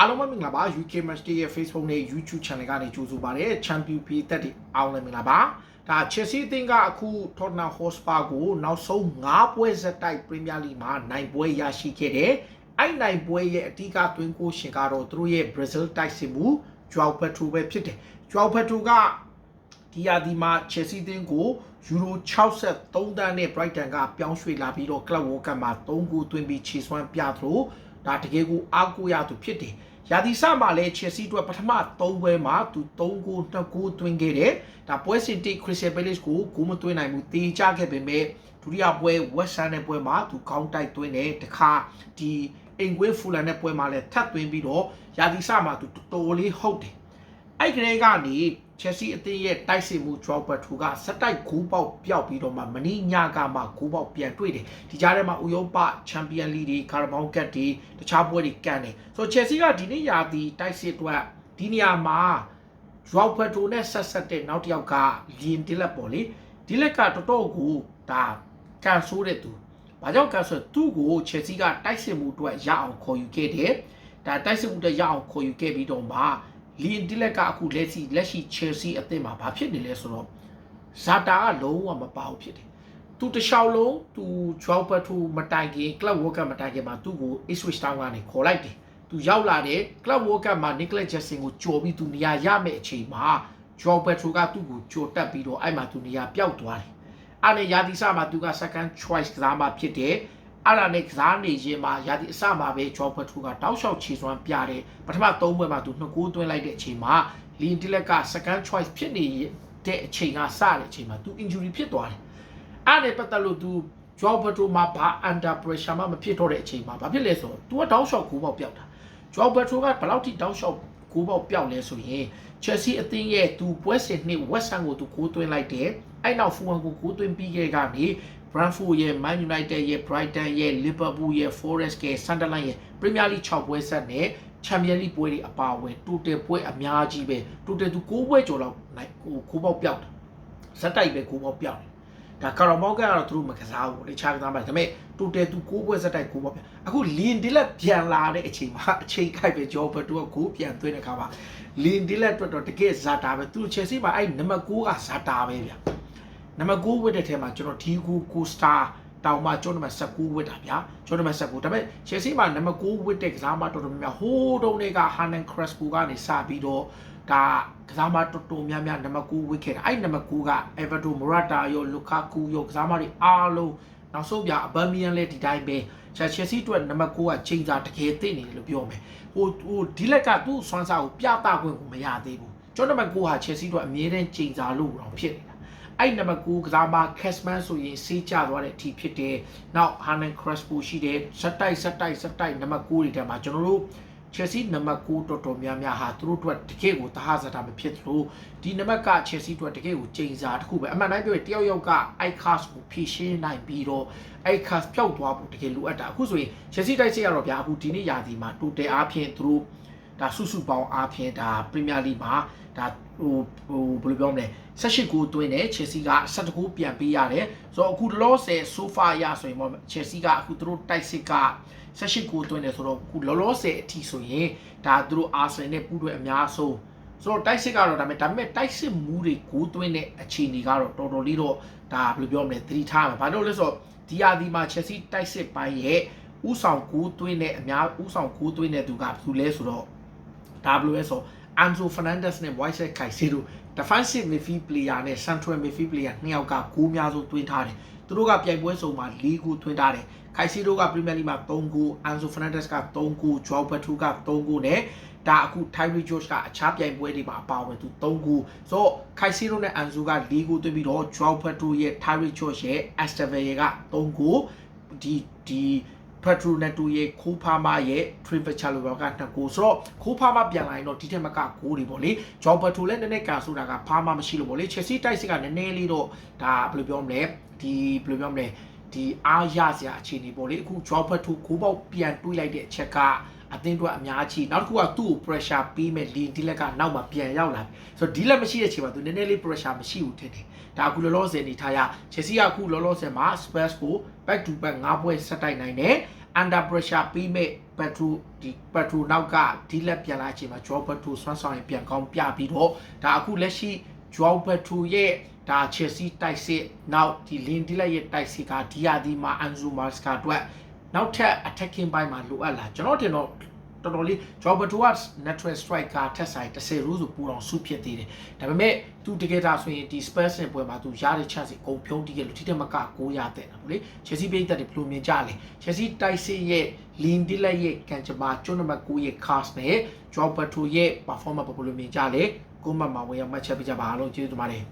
အားလုံးပဲမင်္ဂလာပါ UK Match Day ရဲ့ Facebook နဲ့ YouTube Channel ကနေကြိုဆိုပါရစေ Champion P တက်တီအားလုံးမင်္ဂလာပါဒါ Chelsea အသင်းကအခု Tottenham Hotspur ကိုနောက်ဆုံး9ပွဲဆက်တိုက် Premier League မှာနိုင်ပွဲရရှိခဲ့တယ်အဲ့နိုင်ပွဲရဲ့အဓိကသွင်းကိုရှင်ကတော့သူတို့ရဲ့ Brazil တိုက်စစ်မှု Joao Pedro ပဲဖြစ်တယ် Joao Pedro ကဒီယာဒီမှာ Chelsea အသင်းကိုယူရို63တန်းနဲ့ Brighton ကပြောင်းရွှေ့လာပြီးတော့ Club World Cup မှာ3ဂိုးသွင်းပြီးခြေစွမ်းပြသလို ဒါတကယ်ကိုအားကိုးရသူဖြစ်တယ်။ရာသီစမှာလည်း Chelsea အတွက်ပထမ3ပွဲမှာသူ3ဂိုး2ဂိုးသွင်းခဲ့တယ်။ဒါပွဲစဉ်တိ Crystal Palace ကိုဂိုးမသွင်းနိုင်ဘူးတေးကြခဲ့ပေမဲ့ဒုတိယပွဲ West Ham နဲ့ပွဲမှာသူကောင်းတိုက်သွင်းတယ်။တခါဒီအင်ကွေးဖူလန်နဲ့ပွဲမှာလည်းထပ်သွင်းပြီးတော့ရာသီစမှာသူတော်တော်လေးဟုတ်တယ်။ အဲ့ကလေးကနေချက်စီအသင်းရဲ့တိုက်စစ်မှု drop back ထူကစက်တိုက်ဂိုးပေါက်ပျောက်ပြီးတော့မှမနီညကမှဂိုးပေါက်ပြန်တွေ့တယ်ဒီကြားထဲမှာဥရောပချန်ပီယံလိတွေကာရာဘောင်ကတ်တွေတခြားပွဲတွေကန်တယ်ဆိုတော့ချက်စီကဒီနေ့ရာသီတိုက်စစ်အတွက်ဒီနေရာမှာ drop back ထူနဲ့ဆက်ဆက်တဲ့နောက်တစ်ယောက်ကလီယန်ဒီလက်ပေါ့လေဒီလက်ကတော်တော်ကိုဒါကန်ဆိုးတဲ့သူဘာကြောင့်ကန်ဆိုသူ့ကိုချက်စီကတိုက်စစ်မှုအတွက်ရအောင်ခေါ်ယူခဲ့တယ်ဒါတိုက်စစ်မှုအတွက်ရအောင်ခေါ်ယူခဲ့ပြီးတော့မှ လီယန်ဒီလက်ကအခုလက်ရှိလက်ရှိ Chelsea အသင်းမှာဘာဖြစ်နေလဲဆိုတော့ဇာတာကလုံးဝမပါဘူးဖြစ်တယ်သူတခြားလုံးသူ12ဘတ်ထူမတိုင်ခင် Club World Cup မတိုင်ခင်မှာသူ့ကို Ipswich Town ကနေခေါ်လိုက်တယ်သူရောက်လာတယ် Club World Cup မှာ Nicolas Jackson ကိုကြော်ပြီးသူနေရာရမယ့်အချိန်မှာ Joao Pedro ကသူ့ကိုကြော်တက်ပြီးတော့အဲ့မှာသူနေရာပျောက်သွားတယ်အဲ့နဲ့ယာတီဆာမှာသူက second choice ကစားမှာဖြစ်တယ် အဲ့ဒါနဲ့ကစားနေခြင်းမှာယာတီအစမှာပဲ Joao Pedro ကတောက်လျှောက်ခြေစွမ်းပြတယ်ပထမ3ပွဲမှာသူနှစ်ကိုးသွင်းလိုက်တဲ့အချိန်မှာ Leon Tillet က second choice ဖြစ်နေတဲ့အချိန်ကစတဲ့အချိန်မှာသူ injury ဖြစ်သွားတယ်အဲ့နဲ့ပတ်သက်လို့သူ Joao Pedro မှာဘာ under pressure မှမဖြစ်တော့တဲ့အချိန်မှာဘာဖြစ်လဲဆိုတော့ तू ကတောက်လျှောက်ကိုပေါက်ပြောက်တာ Joao Pedro ကဘယ်လောက်ထိတောက်လျှောက်ကိုပေါက်ပြောက်လဲဆိုရင် Chelsea အသင်းရဲ့သူပွဲစဉ်နှစ် West Ham ကိုသူကိုးသွင်းလိုက်တယ်အဲ့နောက် Fulham ကိုကိုးသွင်းပြီးခဲ့ကနေ Brentford ရဲ့ Man United ရဲ့ Brighton ရဲ့ Liverpool ရဲ့ Forest ရဲ့ Sunderland ရဲ့ Premier League 6ပွဲဆက်နဲ့ Champions League ပွဲတွေအပါအဝင် total ပွဲအများကြီးပဲ total သူ6ပွဲကျော်လောက်နိုင်ကိုကိုပေါက်ပြောက်တယ်ဇက်တိုက်ပဲကိုပေါက်ပြောက်တယ်ဒါကာရောမောက်ကတော့သူတို့မကစားဘူးလေခြားကစားမှာဒါပေမဲ့ total သူ6ပွဲဇက်တိုက်ကိုပေါက်ပြောက်အခုလင်ဒီလက်ပြန်လာတဲ့အချိန်မှာအချိန်ခိုက်ပဲဂျော်ဘတ်တူကကိုပြန်သွင်းတဲ့ခါမှာလင်ဒီလက်အတွက်တော့တကယ်ဇာတာပဲသူချယ်ဆီမှာအဲ့နံပါတ်6ကဇာတာပဲဗျာနံပါတ်9ဝတ်တဲ့ထဲမှာကျွန်တော်ဒီကူကိုစတာတောင်မှကျွန်တော်နံပါတ်19ဝတ်တာဗျာကျွန်တော်နံပါတ်19ဒါပေမဲ့ချယ်ဆီမှာနံပါတ်9ဝတ်တဲ့ကစားမတော်တော်များများဟိုးတုန်းတွေကဟာနန်ခရက်စပူကနေစပြီးတော့ဒါကစားမတော်တော်များများနံပါတ်9ဝတ်ခဲ့တာအဲ့နံပါတ်9က Everton Morata ရော Lukaku ရောကစားမတွေအားလုံး နောက်ဆုံးပြအဘမီယန်လည်းဒီတိုင်းပဲချက်ချယ်ဆီအတွက်နံပါတ်9ကချိန်စာတကယ်သိနေတယ်လို့ပြောမယ်ဟိုဟိုဒီလက်ကသူ့ဆွမ်းစားကိုပြသခွင့်ကိုမရသေးဘူးကျွန်တော်နံပါတ်9ဟာချက်ဆီအတွက်အမြဲတမ်းချိန်စာလို့တော့ဖြစ်နေတာအဲ့နံပါတ်9ကစားမ Cashman ဆိုရင်စေးကျသွားတဲ့အထိဖြစ်တယ်။နောက် Hernan Crespo ရှိတယ်။စက်တိုက်စက်တိုက်စက်တိုက်နံပါတ်9တွေထဲမှာကျွန်တော်တို့ Chelsea နံပါတ်9တော်တော်များများဟာသူတို့အတွက်တကယ့်ကိုတဟဇာတာမဖြစ်သလိုဒီနံပါတ်က Chelsea အတွက်တကယ့်ကိုချိန်စာတစ်ခုပဲအမှန်တိုင်းပြောရင်တယောက်ယောက်က iCast ကိုဖြည့်ရှင်းနိုင်ပြီးတော့ iCast ပျောက်သွားဖို့တကယ်လိုအပ်တာအခုဆိုရင် Chelsea တိုက်စစ်ရတော့ဗျာအခုဒီနေ့ရာသီမှာ total အားဖြင့်သူတို့ ဒါစုစုပေါင်းအားဖြင့်ဒါ Premier League မှာဒါဟိုဟိုဘယ်လိုပြောမလဲ18ဂိုးသွင်းတယ် Chelsea က17ဂိုးပြန်ပေးရတယ်ဆိုတော့အခု loss ဆယ် so far ရဆိုရင်ပေါ့ Chelsea ကအခုသူတို့တိုက်စစ်က18ဂိုးသွင်းတယ်ဆိုတော့အခုလောလောဆယ်အထိဆိုရင်ဒါသူတို့ Arsenal နဲ့ပူးတွဲအများဆုံးဆိုတော့တိုက်စစ်ကတော့ဒါပေမဲ့ဒါပေမဲ့တိုက်စစ်မူးတွေဂိုးသွင်းတဲ့အခြေအနေကတော့တော်တော်လေးတော့ဒါဘယ်လိုပြောမလဲသတိထားမှာဘာလို့လဲဆိုတော့ဒီယာဒီမှာ Chelsea တိုက်စစ်ပိုင်းရဲ့ဥဆောင်ဂိုးသွင်းတဲ့အများဥဆောင်ဂိုးသွင်းတဲ့သူကဘူးလဲဆိုတော့ဒါဘယ်လိုလဲဆိုတော့ Anzo Fernandez နဲ့ Moises Caicedo defensive midfield player နဲ့ central midfield player နှစ်ယောက်ကဂိုးများဆုံးသွင်းထားတယ်သူတို့ကပြိုင်ပွဲစုံမှာ၄ဂိုးသွင်းထားတယ် Caicedo က Premier League မှာ3ဂိုး Anzo Fernandez က3ဂိုး Joao Pedro က3ဂိုးနဲ့ဒါအခု Tyree George ကအခြားပြိုင်ပွဲတွေမှာအပါဝင်သူ3ဂိုးဆိုတော့ Caicedo နဲ့ Anzo က4ဂိုးသွင်းပြီးတော့ Joao Pedro ရဲ့ Tyree George ရဲ့ Estevez က3ဂိုးဒီဒီဖက်ထရူနက် တူရဲ့ခိုးဖားမရဲ့ Trevor လိုကနှစ်ကိုဆိုတော့ခိုးဖားမပြန်လာရင်တော့ဒီထက်မကကိုးတွေပေါ့လေဂျော်ဘတ်ထူလည်းနည်းနည်းကန်ဆိုတာကဖားမမရှိလို့ပေါ့လေ Chelsea တိုက်စစ်ကနည်းနည်းလေးတော့ဒါဘယ်လိုပြောမလဲဒီဘယ်လိုပြောမလဲဒီအားရစရာအခြေအနေပေါ့လေအခုဂျော်ဘတ်ထူကိုးပေါက်ပြန်တွေးလိုက်တဲ့အချက်ကအသင်းတို့အများကြီးနောက်တစ်ခုကသူ့ကို pressure ပေးမဲ့လီဒီလက်ကနောက်မှပြန်ရောက်လာပြီဆိုတော့ဒီလက်မရှိတဲ့အချိန်မှာသူနည်းနည်းလေး pressure မရှိဘူးထင်တယ်ဒါအခုလောလောဆယ်နေထားရ Chelsea ကအခုလောလောဆယ်မှာ Spurs ကို back to back ၅ပွဲဆက်တိုက်နိုင်တယ် under pressure ပြီးမဲ့ Petro ဒီ Petro နောက်ကဒီလက်ပြန်လာအချိန်မှာ Joao Petro ဆွမ်းဆောင်ရင်ပြန်ကောင်းပြပြီးတော့ဒါအခုလက်ရှိ Joao Petro ရဲ့ဒါ Chelsea တိုက်စစ်နောက်ဒီ Lin ဒီလက်ရဲ့တိုက်စစ်ကဒီယာဒီမှာ Anzo Maresca အတွက်နောက်ထပ် attacking ဘိုင်းမှာလိုအပ်လာကျွန်တော်တင်တော့ တော်တော်လေး Joao Petro က natural striker ထက်ဆိုင်10ရူးဆိုပူအောင်စုဖြစ်သေးတယ်ဒါပေမဲ့သူတကယ်ဒါဆိုရင်ဒီ Spurs နဲ့ပွဲမှာသူရတဲ့ chance ကိုအကုန်ဖြုံးတီးခဲ့လို့ထိတက်မက9ရတဲ့နော်လေ Chelsea ပိတ်သက်တွေဘယ်လိုမြင်ကြလဲ Chelsea တိုက်စစ်ရဲ့ Lin ဒီလက်ရဲ့ကန်ချမာကျွန်းနံပါတ်9ရဲ့ cast နဲ့ Joao Petro ရဲ့ performance ဘယ်လိုမြင်ကြလဲကိုမတ်မှာဝင်ရောက်မှတ်ချက်ပေးကြပါအားလုံးကျေးဇူးတင်ပါတယ်